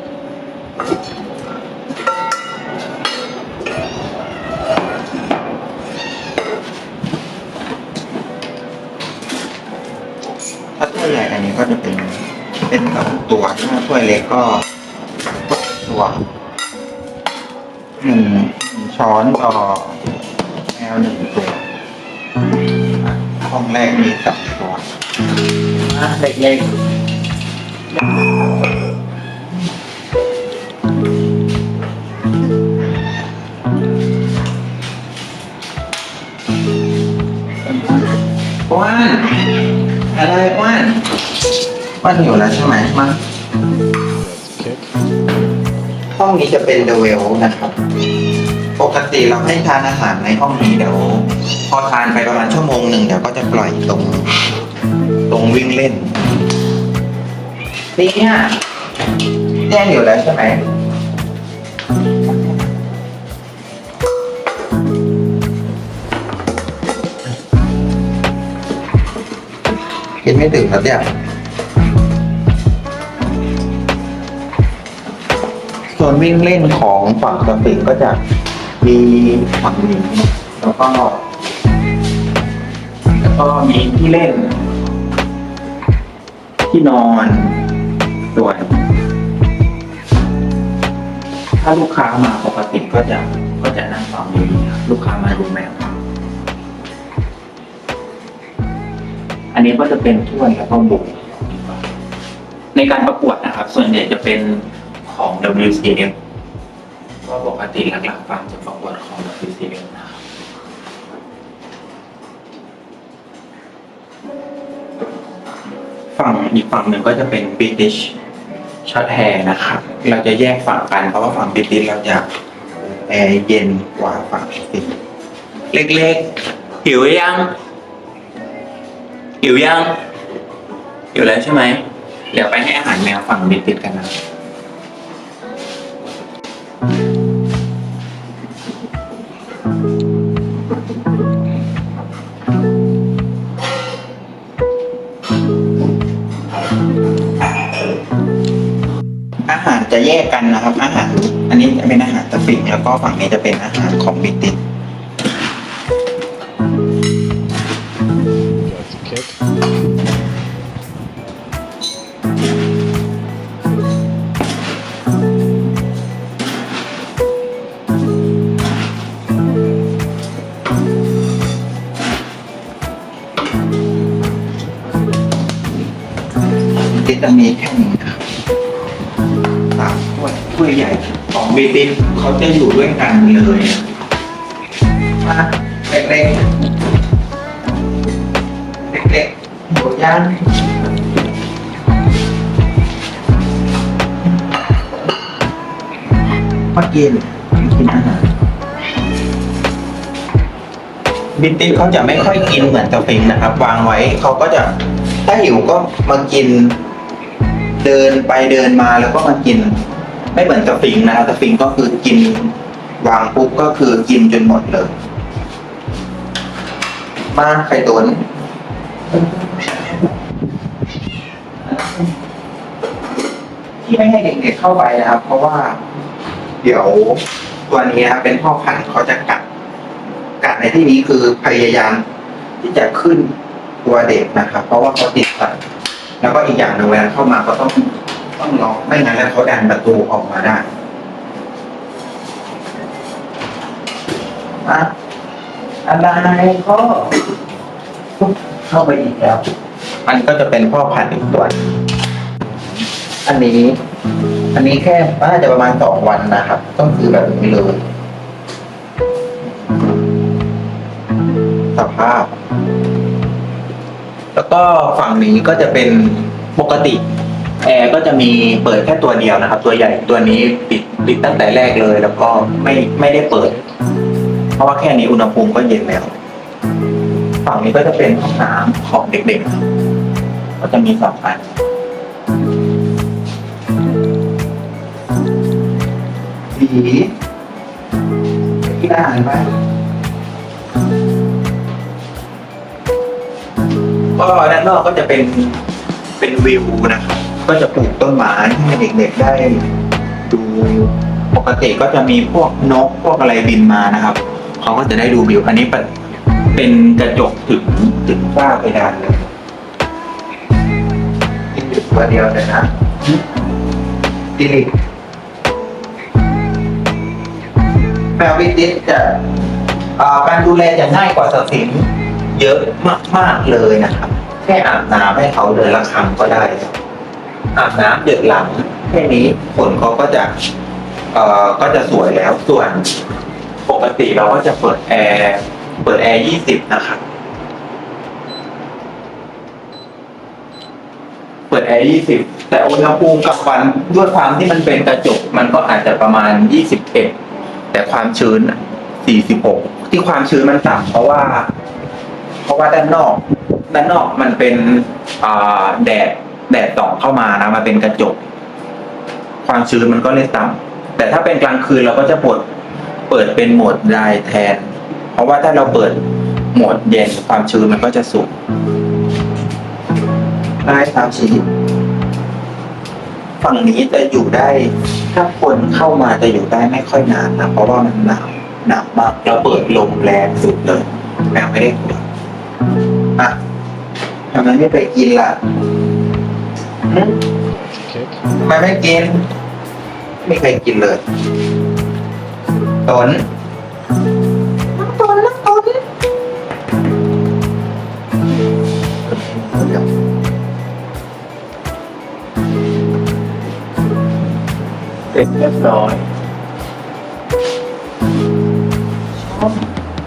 ถ้าถ้วยใหญ่อันนี้ก็จะเป็นเป็นสองตัวถ้าถ้วยเล็กก็ตัวหนึ่งช้อนต่อแมวหนึ่งตัวห้องแรกมีสองตัวเล็กๆ อ้วนอะไรอ้วนอ้วนหิวแล้วใช่ไหมมาห้องนี้จะเป็นเดเวลนะครับ ปกติเราให้ทานอาหารในห้องนี้เดี๋ยว พอทานไปประมาณชั่วโมงหนึ่งเดี๋ยวก็จะปล่อยตรง ตรงวิ่งเล่นนี่เนี่ยแจ้งอยู่แล้วใช่ไหม กินไม่ถึงแล้วเนี่ยส่วนวิ่งเล่นของฝั่งสปริงก็จะมีฝั่งนี้แล้วก็ แล้วก็มีที่เล่น ที่นอนส่วนถ้าลูกค้ามาปกติก็จะก็จะนั่งฝั่งนี้ลูกค้ามาดูแมว อันนี้ก็จะเป็นถ้วยแล้วก็บุกในการประกวดนะครับ ส่วนใหญ่จะเป็นของ WCF ก็ปกติหลักๆฟาร์มจะประกวดของ WCF นะครับฝั่งอีกฝั่งหนึ่งก็จะเป็น British Short Hair นะครับ เราจะแยกฝั่งกันเพราะว่าฝั่ง British เราจะแอร์เย็นกว่าฝั่งสิเล็กๆหิวยัง หิวยังหิวแล้วใช่ไหม เดี๋ยวไปให้อาหารแมวฝั่ง British กันนะ อาหารจะแยกกันนะครับ อาหาร อันนี้จะเป็นอาหารสฟิงแล้วก็ฝั่งนี้จะเป็นอาหารของบิติบิ ถ้วยใหญ่ของบิติเขาจะอยู่ด้วยกันเลยมาเล็กๆ เล็กๆหมูย่างมากินกินอาหารบินติเขาจะไม่ค่อยกินเหมือนกาฟิงนะครับ วางไว้เขาก็จะถ้าหิวก็มากิน เดินไปเดินมาแล้วก็มากิน ไม่เหมือนกาฟิงนะครับกาฟิงก็คือกินวางปุ๊บก็คือกินจนหมดเลย มาไข่ตุ๋นที่ไม่ให้เด็กๆเข้าไปนะครับ เพราะว่า เดี๋ยวตัวนี้นะครับเป็นพ่อพันธุ์เขาจะกัด กัดในที่นี้คือพยายามที่จะขึ้นตัวเด็กนะครับ เพราะว่าเขาติดสัตว์แล้วก็อีกอย่างหนึ่งเวลาเข้ามาก็ต้อง ต้องล็อกไม่งั้นแล้วเขาดันประตูออกมาได้อะอะไรก็เข้าไปอีกแล้ว มันก็จะเป็นพ่อพันธุ์อีกตัวอันนี้ อันนี้แค่น่าจะประมาณสองวันนะครับ ต้องซื้อแบบนี้เลยสภาพ แล้วก็ฝั่งนี้ก็จะเป็นปกติ แอร์ก็จะมีเปิดแค่ตัวเดียวนะครับ ตัวใหญ่ตัวนี้ปิดปิดตั้งแต่แรกเลย แล้วก็ไม่ไม่ได้เปิด เพราะว่าแค่นี้อุณหภูมิก็เย็นแล้ว ฝั่งนี้ก็จะเป็นห้องน้ำของเด็กๆ ก็จะมีสองอันสีที่อาหารไหมก็ด้านนอกก็จะเป็นเป็นวิวนะครับ ก็จะปลูกต้นไม้ให้เด็กๆได้ดูปกติก็จะมีพวกนกพวกอะไรบินมานะครับเขาก็จะได้ดูวิวอันนี้เป็นกระจกถึงถึงฝ้าเพดานเลยกินอยู่ตัวเดียวเลยนะดิลิกแมววิติสจะอ่าการดูแลจะง่ายกว่าสฟิงค์เยอะมากๆเลยนะครับ แค่อาบน้ำให้เขาเดือนละครั้งก็ได้ อาบน้ำเดือดหลังแค่นี้ขนเขาก็จะเอ่อก็จะสวยแล้วส่วนปกติเราก็จะเปิดแอร์เปิดแอร์ยี่สิบนะครับ เปิดแอร์ยี่สิบแต่อุณหภูมิกลางวันด้วยความที่มันเป็นกระจก มันก็อาจจะประมาณยี่สิบเอ็ดแต่ความชื้นสี่สิบหกที่ความชื้นมันต่ำเพราะว่า เพราะว่าด้านนอก ด้านนอกมันเป็นแดด แดดส่อเข้ามานะมันเป็นกระจก ความชื้นมันก็เลยต่ำแต่ถ้าเป็นกลางคืนเราก็จะเปิดเปิดเป็นโหมดไดแทน เพราะว่าถ้าเราเปิดโหมดเย็นความชื้นมันก็จะสูงได้ตามชนิดฝั่งนี้จะอยู่ได้ ถ้าคนเข้ามาจะอยู่ได้ไม่ค่อยนานนะเพราะว่ามันหนาวหนาวมากเราเปิดลมแรงสุดเลยแมวไม่ได้กลัวอะทำไมไม่ไปกินล่ะ ไมไม่กิน ไม่เคยกินเลยตนน้องตนน้องตนเดี๋ยวเสร็จเรียบร้อย